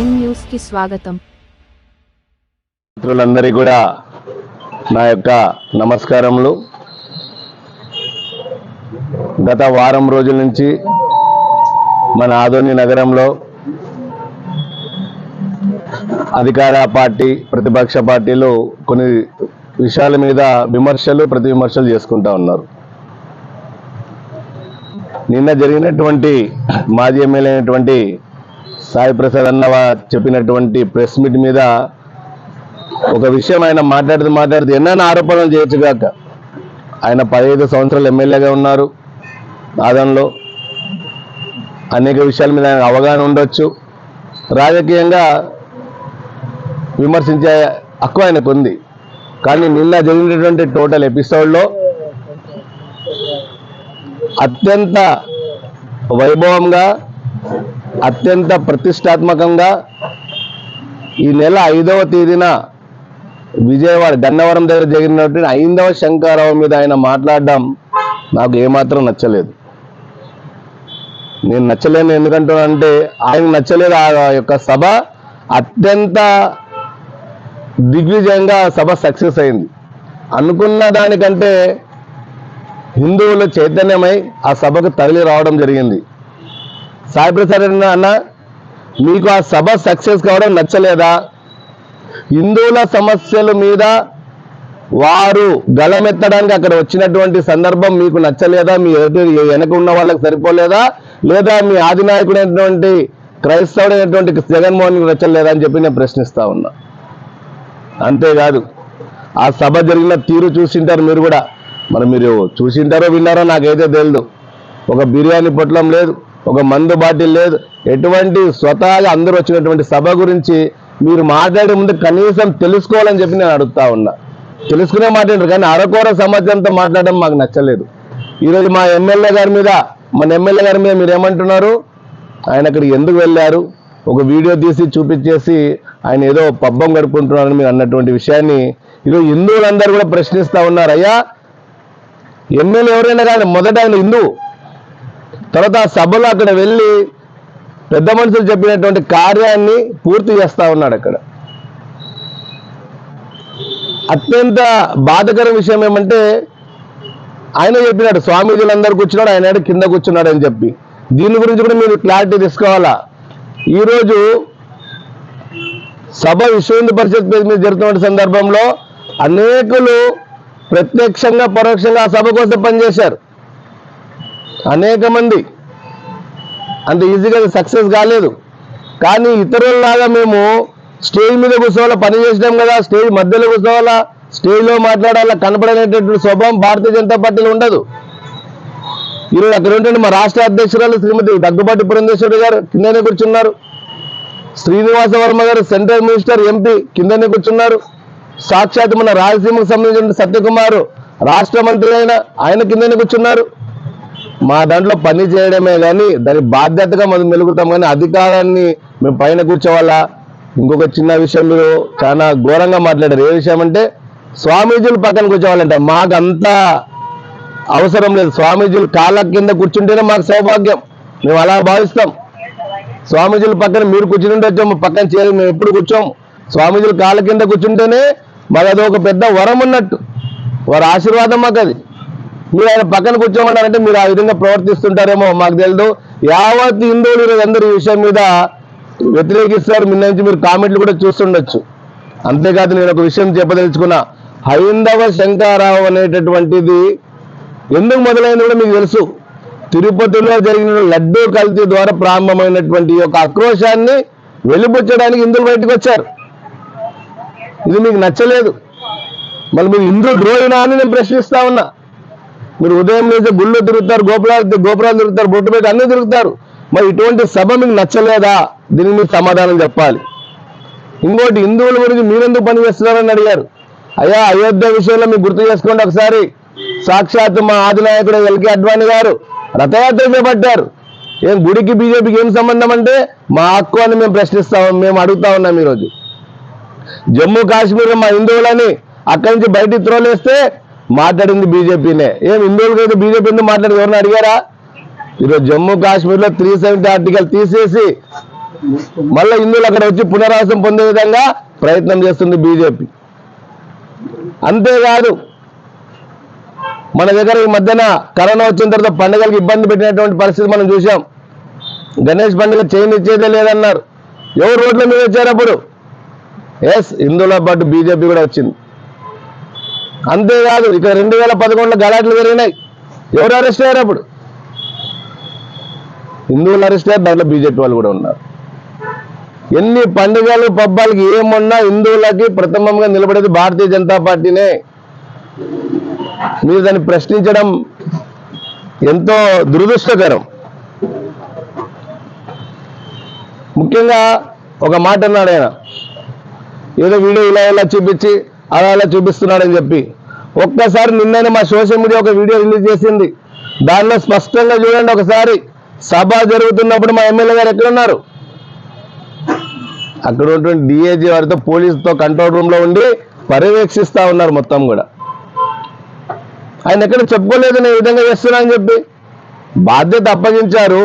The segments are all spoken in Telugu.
ప్రైమ్ న్యూస్కి స్వాగతం. మిత్రులందరికీ కూడా నా యొక్క నమస్కారములు. గత వారం రోజుల నుంచి మన ఆదోని నగరంలో అధికార పార్టీ ప్రతిపక్ష పార్టీలు కొన్ని విషయాల మీద విమర్శలు ప్రతి విమర్శలు చేసుకుంటా ఉన్నారు. నిన్న జరిగినటువంటి మాజీ ఎమ్మెల్యే అయినటువంటి సాయి ప్రసాద్ అన్నవ చెప్పినటువంటి ప్రెస్ మీట్ మీద ఒక విషయం ఆయన మాట్లాడుతూ మాట్లాడుతూ ఎన్నైనా ఆరోపణలు చేయొచ్చు కాక. ఆయన పదహైదు సంవత్సరాలు ఎమ్మెల్యేగా ఉన్నారు ఆదంలో అనేక విషయాల మీద ఆయన అవగాహన ఉండొచ్చు. రాజకీయంగా విమర్శించే హక్కు ఆయనకు ఉంది. కానీ నిన్న జరిగినటువంటి టోటల్ ఎపిసోడ్లో అత్యంత వైభవంగా అత్యంత ప్రతిష్టాత్మకంగా ఈ నెల ఐదవ తేదీన విజయవాడ గన్నవరం దగ్గర జరిగినటువంటి ఐదవ శంకారావు మీద ఆయన మాట్లాడడం నాకు ఏమాత్రం నచ్చలేదు. నేను నచ్చలేను ఎందుకంటానంటే ఆయన నచ్చలేదు ఆ యొక్క సభ. అత్యంత దిగ్విజయంగా సభ సక్సెస్ అయింది. అనుకున్న దానికంటే హిందువులు చైతన్యమై ఆ సభకు తరలి రావడం జరిగింది. సాయి ప్రసాద్ అన్న మీకు ఆ సభ సక్సెస్ కావడం నచ్చలేదా? హిందువుల సమస్యల మీద వారు గలమెత్తడానికి అక్కడ వచ్చినటువంటి సందర్భం మీకు నచ్చలేదా? మీ వెనక ఉన్న వాళ్ళకి సరిపోలేదా? లేదా మీ ఆదినాయకుడైనటువంటి క్రైస్తవుడైనటువంటి జగన్మోహన్ నచ్చలేదా అని చెప్పి నేను ప్రశ్నిస్తా ఉన్నా. అంతేకాదు ఆ సభ జరిగిన తీరు చూసింటారు మీరు కూడా. మరి మీరు చూసింటారో విన్నారో నాకైతే తెలియదు ఒక బిర్యానీ పొట్లం లేదు. ఒక మందు బాటిల్ లేదు. ఎటువంటి స్వతహాగా అందరూ వచ్చినటువంటి సభ గురించి మీరు మాట్లాడే ముందు కనీసం తెలుసుకోవాలని చెప్పి నేను అడుగుతా ఉన్నా. తెలుసుకునే మాట్లాడారు కానీ అరకోర సమాజంతో మాట్లాడడం మాకు నచ్చలేదు. ఈరోజు మా ఎమ్మెల్యే గారి మీద మన ఎమ్మెల్యే గారి మీద మీరు ఏమంటున్నారు? ఆయన అక్కడికి ఎందుకు వెళ్ళారు? ఒక వీడియో తీసి చూపించేసి ఆయన ఏదో పబ్బం గడుపుకుంటున్నారని మీరు అన్నటువంటి విషయాన్ని ఈరోజు హిందువులందరూ కూడా ప్రశ్నిస్తూ ఉన్నారు. అయ్యా ఎమ్మెల్యే ఎవరైనా కానీ మొదట ఆయన హిందువు. తర్వాత ఆ సభలో అక్కడ వెళ్ళి పెద్ద మనుషులు చెప్పినటువంటి కార్యాన్ని పూర్తి చేస్తా ఉన్నాడు అక్కడ. అత్యంత బాధకర విషయం ఏమంటే ఆయన చెప్పినాడు స్వామీజీలందరూ కూర్చున్నాడు ఆయన కింద కూర్చున్నాడు అని చెప్పి. దీని గురించి కూడా మీరు క్లారిటీ తీసుకోవాలా? ఈరోజు సభ విశ్వ పరిషత్ మీద జరుగుతున్న సందర్భంలో అనేకులు ప్రత్యక్షంగా పరోక్షంగా ఆ సభ కోసం పనిచేశారు. అనేక మంది అంత ఈజీగా సక్సెస్ కాలేదు. కానీ ఇతరులలాగా మేము స్టేజ్ మీద కూర్చోవాలా పని చేసినాం కదా స్టేజ్ మధ్యలో కూర్చోవాలా స్టేజ్లో మాట్లాడాలా కనపడనేటటువంటి స్వభావం భారతీయ జనతా పార్టీలో ఉండదు. ఈరోజు అక్కడ ఉంటే మా రాష్ట్ర అధ్యక్షురాలు శ్రీమతి దగ్గుబాటి పురంధేశ్వరి గారు కిందనే కూర్చున్నారు. శ్రీనివాస వర్మ గారు సెంట్రల్ మినిస్టర్ ఎంపీ కిందనే కూర్చున్నారు. సాక్షాత్ మన రాయలసీమకు సంబంధించిన సత్యకుమార్ రాష్ట్ర మంత్రి అయిన ఆయన కిందనే కూర్చున్నారు. మా దాంట్లో పని చేయడమే కానీ దాని బాధ్యతగా మనం మెలుగుతాం కానీ అధికారాన్ని మేము పైన కూర్చోవాలా? ఇంకొక చిన్న విషయం మీరు చాలా ఘోరంగా మాట్లాడారు. ఏ విషయం అంటే స్వామీజీలు పక్కన కూర్చోవాలంటే. మాకు అవసరం లేదు. స్వామీజీలు కాళ్ళ కింద కూర్చుంటేనే మాకు సౌభాగ్యం. మేము అలా భావిస్తాం. స్వామీజీల పక్కన మీరు కూర్చుంటే ఉండొచ్చు పక్కన చేయాలి మేము ఎప్పుడు కూర్చోము స్వామీజీలు కాళ్ళ కింద కూర్చుంటేనే మాకు అది ఒక పెద్ద వరం ఉన్నట్టు. వారి ఆశీర్వాదం మాకు అది మీరు ఆయన పక్కన కూర్చోమన్నారంటే మీరు ఆ విధంగా ప్రవర్తిస్తుంటారేమో మాకు తెలియదు యావత్ హిందువులు ఈరోజు అందరూ ఈ విషయం మీద వ్యతిరేకిస్తారు మీ నుంచి మీరు కామెంట్లు కూడా చూస్తుండొచ్చు. అంతేకాదు నేను ఒక విషయం చెప్పదలుచుకున్నా. హైందవ శంకారావు అనేటటువంటిది ఎందుకు మొదలైంది కూడా మీకు తెలుసు. తిరుపతిలో జరిగిన లడ్డూ కల్తీ ద్వారా ప్రారంభమైనటువంటి ఈ యొక్క ఆక్రోశాన్ని వెలిపుచ్చడానికి హిందువులు బయటకు వచ్చారు. ఇది మీకు నచ్చలేదు. మళ్ళీ మీరు హిందూ ద్రోహినా అని నేను ప్రశ్నిస్తా ఉన్నా. మీరు ఉదయం లేచి గుళ్ళు తిరుగుతారు గోపురాలు గోపురాలు తిరుగుతారు బొట్టు పెట్టి అన్ని తిరుగుతారు. మరి ఇటువంటి సభ మీకు నచ్చలేదా? దీనికి మీరు సమాధానం చెప్పాలి. ఇంకోటి హిందువుల గురించి మీరెందుకు పని చేస్తున్నారని అడిగారు. అయ్యా అయోధ్య విషయంలో మీకు గుర్తు చేసుకోండి ఒకసారి. సాక్షాత్ మా ఆదినాయకుడు ఎల్కే అడ్వాణి గారు రథయాత్ర చేపట్టారు. ఏం గుడికి బీజేపీకి ఏం సంబంధం అంటే మా హక్కు అని మేము ప్రశ్నిస్తాం మేము అడుగుతా ఉన్నాం ఈరోజు. జమ్మూ కాశ్మీర్ మా హిందువులని అక్కడి నుంచి బయటికి త్రోలేస్తే మాట్లాడింది బీజేపీనే. ఏం ఇందులో అయితే బీజేపీ ఎందుకు మాట్లాడి ఎవరిని అడిగారా? ఈరోజు జమ్మూ కాశ్మీర్లో త్రీ సెవెంటీ ఆర్టికల్ తీసేసి మళ్ళీ హిందువులు అక్కడ వచ్చి పునరావాసం పొందే విధంగా ప్రయత్నం చేస్తుంది బీజేపీ. అంతేకాదు మన దగ్గర ఈ మధ్యన కరోనా వచ్చిన తర్వాత పండుగలకు ఇబ్బంది పెట్టినటువంటి పరిస్థితి మనం చూసాం గణేష్ పండుగ చేయనిచ్చేదే లేదన్నారు. ఎవరు రోడ్ల మీద వచ్చారు అప్పుడు? ఎస్ హిందువుల పాటు బీజేపీ కూడా వచ్చింది. అంతేకాదు ఇక రెండు వేల పదకొండులో గలాట్లు జరిగినాయి. ఎవరు అరెస్ట్ అయ్యారు అప్పుడు? హిందువులు అరెస్ట్ అయ్యారు దాంట్లో బీజేపీ వాళ్ళు కూడా ఉన్నారు. ఎన్ని పండుగలు పబ్బాలకి ఏమున్నా హిందువులకి ప్రథమంగా నిలబడేది భారతీయ జనతా పార్టీనే. మీరు దాన్ని ప్రశ్నించడం ఎంతో దురదృష్టకరం. ముఖ్యంగా ఒక మాట అన్నాడు ఆయన. ఏదో వీడియో ఇలా ఇలా చూపించి అలా అలా చూపిస్తున్నాడని చెప్పి. ఒక్కసారి నిన్ననే మా సోషల్ మీడియా ఒక వీడియో రిలీజ్ చేసింది. దానిలో స్పష్టంగా చూడండి ఒకసారి. సభ జరుగుతున్నప్పుడు మా ఎమ్మెల్యే గారు ఎక్కడున్నారు? అక్కడ ఉన్నటువంటి డిఏజీ వారితో పోలీసుతో కంట్రోల్ రూమ్లో ఉండి పర్యవేక్షిస్తా ఉన్నారు మొత్తం కూడా. ఆయన ఎక్కడ చెప్పుకోలేదు నేను ఈ విధంగా చేస్తున్నా అని చెప్పి. బాధ్యత అప్పగించారు.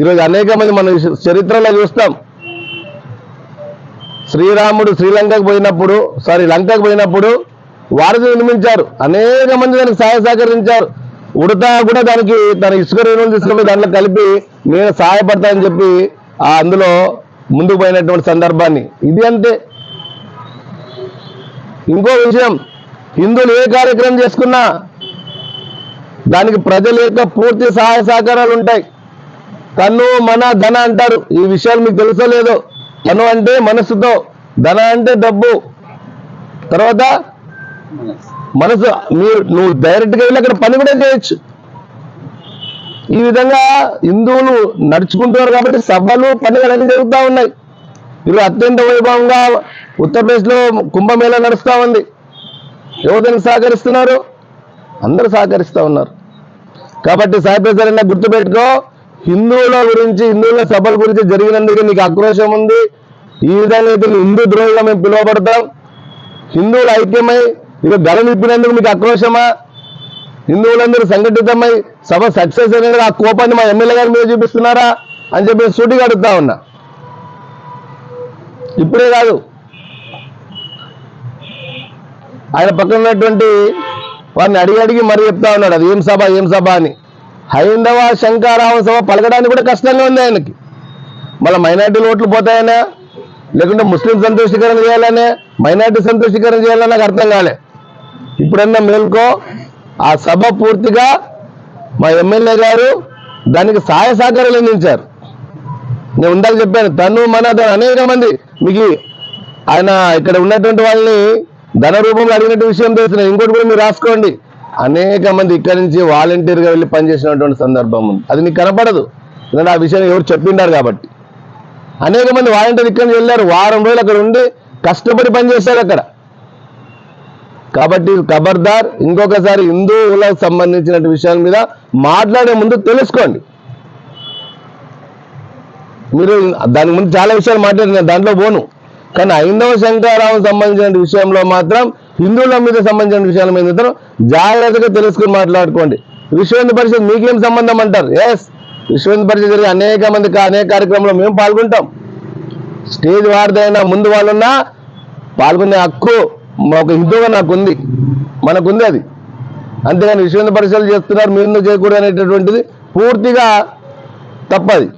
ఈరోజు అనేక మంది మన చరిత్రలో చూస్తాం. శ్రీరాముడు శ్రీలంకకు పోయినప్పుడు సారీ లంకకు పోయినప్పుడు వారధి నిర్మించారు అనేక మంది దానికి సహాయ సహకరించారు. ఉడతా కూడా దానికి తన ఇసుక రేణులు తీసుకుని దాంట్లో కలిపి నేను సహాయపడతానని చెప్పి ఆ అందులో ముందుకు పోయినటువంటి సందర్భాన్ని. ఇది అంతే ఇంకో విషయం. హిందువులు ఏ కార్యక్రమం చేసుకున్నా దానికి ప్రజల యొక్క పూర్తి సహాయ సహకారాలు ఉంటాయి. తను మన ధన అంటారు. ఈ విషయాలు మీకు తెలుసో లేదో తను అంటే మనసుతో ధన అంటే డబ్బు. తర్వాత మనసు మీరు నువ్వు డైరెక్ట్గా వెళ్ళి అక్కడ పని కూడా చేయొచ్చు. ఈ విధంగా హిందువులు నడుచుకుంటున్నారు కాబట్టి సభలు పండుగలు అన్ని జరుగుతూ ఉన్నాయి. ఇది అత్యంత వైభవంగా ఉత్తరప్రదేశ్లో కుంభమేళా నడుస్తూ ఉంది. యువతను సహకరిస్తున్నారు? అందరూ సహకరిస్తూ ఉన్నారు. కాబట్టి సాయి ప్రసాద్ గుర్తుపెట్టుకో హిందువుల గురించి హిందువుల సభల గురించి జరిగినందుకు నీకు ఆక్రోశం ఉంది. ఈ విధంగా అయితే హిందూ ద్రోహిగా మేము పిలువబడతాం. హిందువులు ఐక్యమై ఇక ధర నిప్పినందుకు మీకు ఆక్రోశమా? హిందువులందరూ సంఘటితమై సభ సక్సెస్ అనేది ఆ కోపాన్ని మా ఎమ్మెల్యే గారి మీద చూపిస్తున్నారా అని చెప్పి సూటిగా అడుగుతా ఉన్నా. ఇప్పుడే కాదు. ఆయన పక్కన ఉన్నటువంటి వారిని అడిగి అడిగి మరి చెప్తా ఉన్నాడు. అది ఏం సభ ఏం సభ అని. హైందవ శంకారామ సభ పలకడానికి కూడా కష్టంగా ఉంది ఆయనకి. మళ్ళీ మైనార్టీ ఓట్లు పోతాయనే లేకుంటే ముస్లిం సంతోషీకరణ చేయాలనే మైనార్టీ సంతోషీకరణ చేయాలని నాకు అర్థం కాలే. ఇప్పుడన్నా మేల్కో ఆ సభ పూర్తిగా మా ఎమ్మెల్యే గారు దానికి సహాయ సహకారాలు అందించారు. నేను ఉండాలి చెప్పాను తను మన అనేక మంది మీకు ఆయన ఇక్కడ ఉన్నటువంటి వాళ్ళని ధన రూపంలో అడిగినట్టు విషయం తెలుసు ఇంకోటి కూడా మీరు రాసుకోండి. అనేక మంది ఇక్కడి నుంచి వాలంటీర్గా వెళ్ళి పనిచేసినటువంటి సందర్భం ఉంది. అది నీకు కనపడదు. ఎందుకంటే ఆ విషయం ఎవరు చెప్పిండారు కాబట్టి. అనేక మంది వాలంటీర్ ఇక్కడి నుంచి వెళ్ళారు. వారం రోజులు అక్కడ ఉండి కష్టపడి పనిచేశారు అక్కడ. కాబట్టి ఖబర్దార్ ఇంకొకసారి హిందువులకు సంబంధించిన విషయాల మీద మాట్లాడే ముందు తెలుసుకోండి. మీరు దాని ముందు చాలా విషయాలు మాట్లాడిన దాంట్లో పోను. కానీ ఐందవ శంకరావం సంబంధించిన విషయంలో మాత్రం హిందువుల మీద సంబంధించిన విషయాల మీద ఇద్దరు జాగ్రత్తగా తెలుసుకుని మాట్లాడుకోండి. విశ్వహిందు పరిషత్ మీకేం సంబంధం అంటారు? ఎస్ విశ్వహిందు పరిషత్ జరిగే అనేక మందికి అనేక కార్యక్రమంలో మేము పాల్గొంటాం. స్టేజ్ వారిదైనా ముందు వాళ్ళున్నా పాల్గొనే హక్కు ఒక హిందువుగా నాకు ఉంది మనకుంది అది. అంతేగాని విశ్వ హిందూ చేస్తున్నారు మీరు చేయకూడదు అనేటటువంటిది పూర్తిగా తప్పది.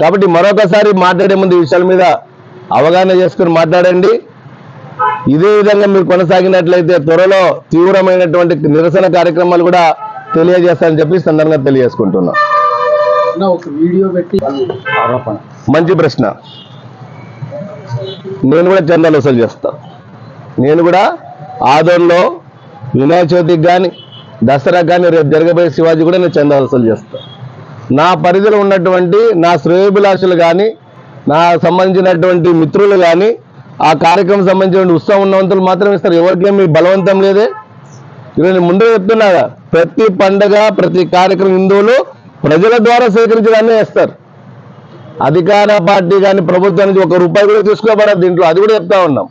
కాబట్టి మరొకసారి మాట్లాడే ముందు విషయాల మీద అవగాహన చేసుకుని మాట్లాడండి. ఇదే విధంగా మీరు కొనసాగినట్లయితే త్వరలో తీవ్రమైనటువంటి నిరసన కార్యక్రమాలు కూడా తెలియజేస్తారని చెప్పి సందర్భంగా తెలియజేసుకుంటున్నా. మంచి ప్రశ్న. నేను కూడా చందాలు వసూలు చేస్తా. నేను కూడా ఆదోన్లో వినాయక చవితికి కానీ దసరా కానీ రేపు జరగబోయే శివాజీ కూడా నేను చందా వసూలు చేస్తా. నా పరిధిలో ఉన్నటువంటి నా శ్రేయోభిలాషులు కానీ నా సంబంధించినటువంటి మిత్రులు కానీ ఆ కార్యక్రమం సంబంధించిన ఉత్సవం ఉన్నవంతులు మాత్రమే ఇస్తారు. ఎవరికేమి బలవంతం లేదే. ఈరోజు ముందు ముందే చెప్తున్నా ప్రతి పండగ ప్రతి కార్యక్రమం హిందువులు ప్రజల ద్వారా సేకరించడాన్ని వేస్తారు అధికార పార్టీ కానీ ప్రభుత్వం నుంచి ఒక రూపాయి కూడా తీసుకోబడదు దీంట్లో. అది కూడా చెప్తా ఉన్నాం.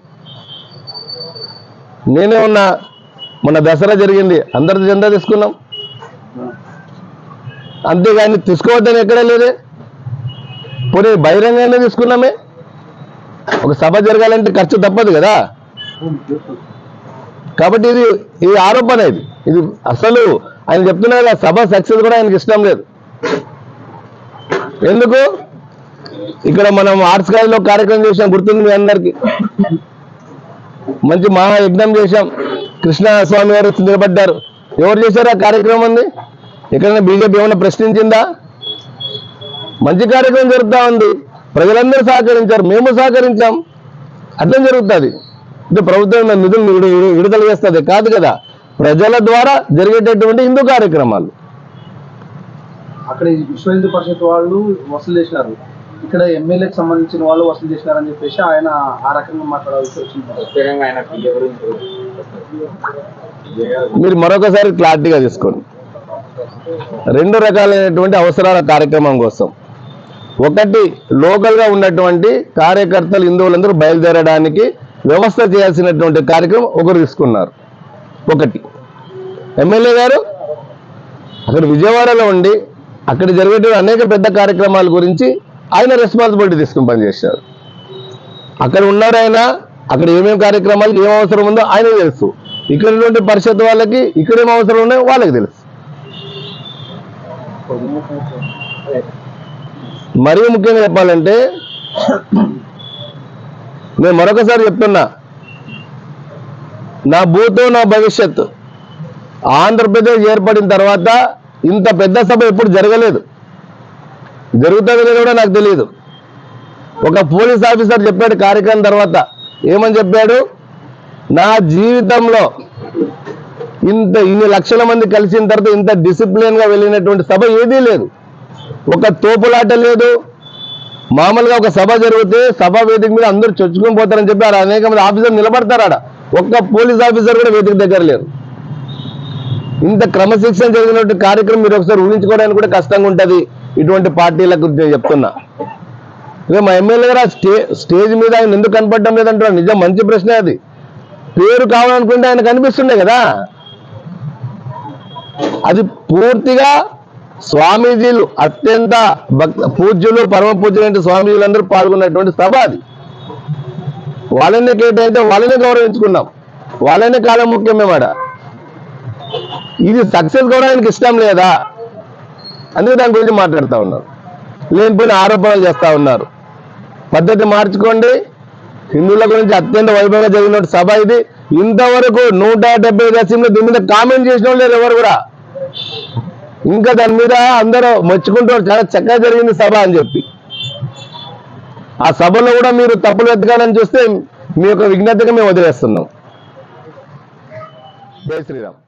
నేనే ఉన్నా మొన్న దసరా జరిగింది. అందరితో చందా తీసుకున్నాం. అంతేగాని తీసుకోవద్దని ఎక్కడా లేదే. పోనీ బహిరంగంగానే తీసుకున్నామే. ఒక సభ జరగాలంటే ఖర్చు తప్పదు కదా? కాబట్టి ఇది ఇది ఆరోపణ ఇది. ఇది అసలు ఆయన చెప్తున్నారు కదా సభ సక్సెస్ కూడా ఆయనకి ఇష్టం లేదు. ఎందుకు? ఇక్కడ మనం ఆర్ట్స్ కాలేజ్లో కార్యక్రమం చేసాం గుర్తుంది మీ అందరికి. మంచి మహాయజ్ఞం చేశాం. కృష్ణ స్వామి గారు నిలబడ్డారు ఎవరు చేశారు ఆ కార్యక్రమం ఉంది ఎక్కడైనా బీజేపీ ఏమైనా ప్రశ్నించిందా? మంచి కార్యక్రమం జరుగుతూ ఉంది. ప్రజలందరూ సహకరించారు. మేము సహకరించాం. అట్లా జరుగుతుంది. అంటే ప్రభుత్వం నిధులు విడు- విడు- విడుదల చేస్తుంది. కాదు కదా. ప్రజల ద్వారా జరిగేటటువంటి హిందూ కార్యక్రమాలు. అక్కడ విశ్వ హిందూ పరిషత్ వాళ్ళు వసూలు చేసినారు. ఇక్కడ ఎమ్మెల్యేకి సంబంధించిన వాళ్ళు వసూలు చేసినారని చెప్పేసి ఆయన ఆ రకంగా మాట్లాడాల్సి వచ్చింది. మీరు మరొకసారి క్లారిటీగా తీసుకోండి. రెండు రకాలైనటువంటి అవసరాల కార్యక్రమం కోసం. ఒకటి లోకల్గా ఉన్నటువంటి కార్యకర్తలు హిందువులందరూ బయలుదేరడానికి వ్యవస్థ చేయాల్సినటువంటి కార్యక్రమం ఒకరు తీసుకున్నారు. ఒకటి. ఎమ్మెల్యే గారు అక్కడ విజయవాడలో ఉండి అక్కడ జరిగేటువంటి అనేక పెద్ద కార్యక్రమాల గురించి ఆయన రెస్పాన్సిబిలిటీ తీసుకుని పనిచేశారు. అక్కడ ఉన్నారు ఆయన అక్కడ ఏమేమి కార్యక్రమాలకు ఏం అవసరం ఉందో ఆయన తెలుసు. ఇక్కడ ఉన్నటువంటి పరిషత్ వాళ్ళకి ఇక్కడ ఏం అవసరం ఉన్నాయో వాళ్ళకి తెలుసు. మరీ ముఖ్యంగా చెప్పాలంటే నేను మరొకసారి చెప్తున్నా. నా భూతో నా భవిష్యత్తు ఆంధ్రప్రదేశ్ ఏర్పడిన తర్వాత ఇంత పెద్ద సభ ఎప్పుడు జరగలేదు. జరుగుతుందని కూడా నాకు తెలియదు ఒక పోలీస్ ఆఫీసర్ చెప్పాడు కార్యక్రమం తర్వాత. ఏమని చెప్పాడు? నా జీవితంలో ఇంత ఇన్ని లక్షల మంది కలిసిన తర్వాత ఇంత డిసిప్లిన్గా వెళ్ళినటువంటి సభ ఏదీ లేదు. ఒక తోపులాట లేదు. మామూలుగా ఒక సభ జరిగితే సభ వేదిక మీద అందరూ చొచ్చుకొని పోతారని చెప్పి ఆడ అనేక మంది ఆఫీసర్ నిలబడతారు ఆడ. ఒక్క పోలీస్ ఆఫీసర్ కూడా వేదిక దగ్గర లేరు. ఇంత క్రమశిక్షణ జరిగినటువంటి కార్యక్రమం మీరు ఒకసారి ఊహించుకోవడానికి కూడా కష్టంగా ఉంటుంది. ఇటువంటి పార్టీలకు నేను చెప్తున్నా. ఇక మా ఎమ్మెల్యే గారు స్టే స్టేజ్ మీద ఆయన ఎందుకు కనపడడం లేదంటారు? నిజం మంచి ప్రశ్న అది. పేరు కావాలనుకుంటే ఆయన కనిపిస్తుండే కదా. అది పూర్తిగా స్వామీజీలు అత్యంత భక్త పూజ్యులు పరమ పూజ్యులైన స్వామీజీలందరూ పాల్గొన్నటువంటి సభ అది. వాళ్ళనే కేటైతే వాళ్ళనే గౌరవించుకున్నాం. వాళ్ళనే కాలం ముఖ్యమేమాట ఇది సక్సెస్ కూడా ఆయనకి ఇష్టం లేదా? అందుకే దాని గురించి మాట్లాడుతూ ఉన్నారు. లేనిపోయిన ఆరోపణలు చేస్తూ ఉన్నారు. పద్ధతి మార్చుకోండి. హిందువుల గురించి అత్యంత వైభవంగా జరిగిన సభ ఇది. ఇంతవరకు నూట డెబ్బై దశంలో దీని మీద కామెంట్ చేసిన వాళ్ళు లేరు ఎవరు కూడా? ఇంకా దాని మీద అందరూ మెచ్చుకుంటారు చాలా చక్కగా జరిగింది సభ అని చెప్పి. ఆ సభలో కూడా మీరు తప్పులు వెతకాలని చూస్తే మీ యొక్క విజ్ఞతగా మేము వదిలేస్తున్నాం. జై శ్రీరామ్.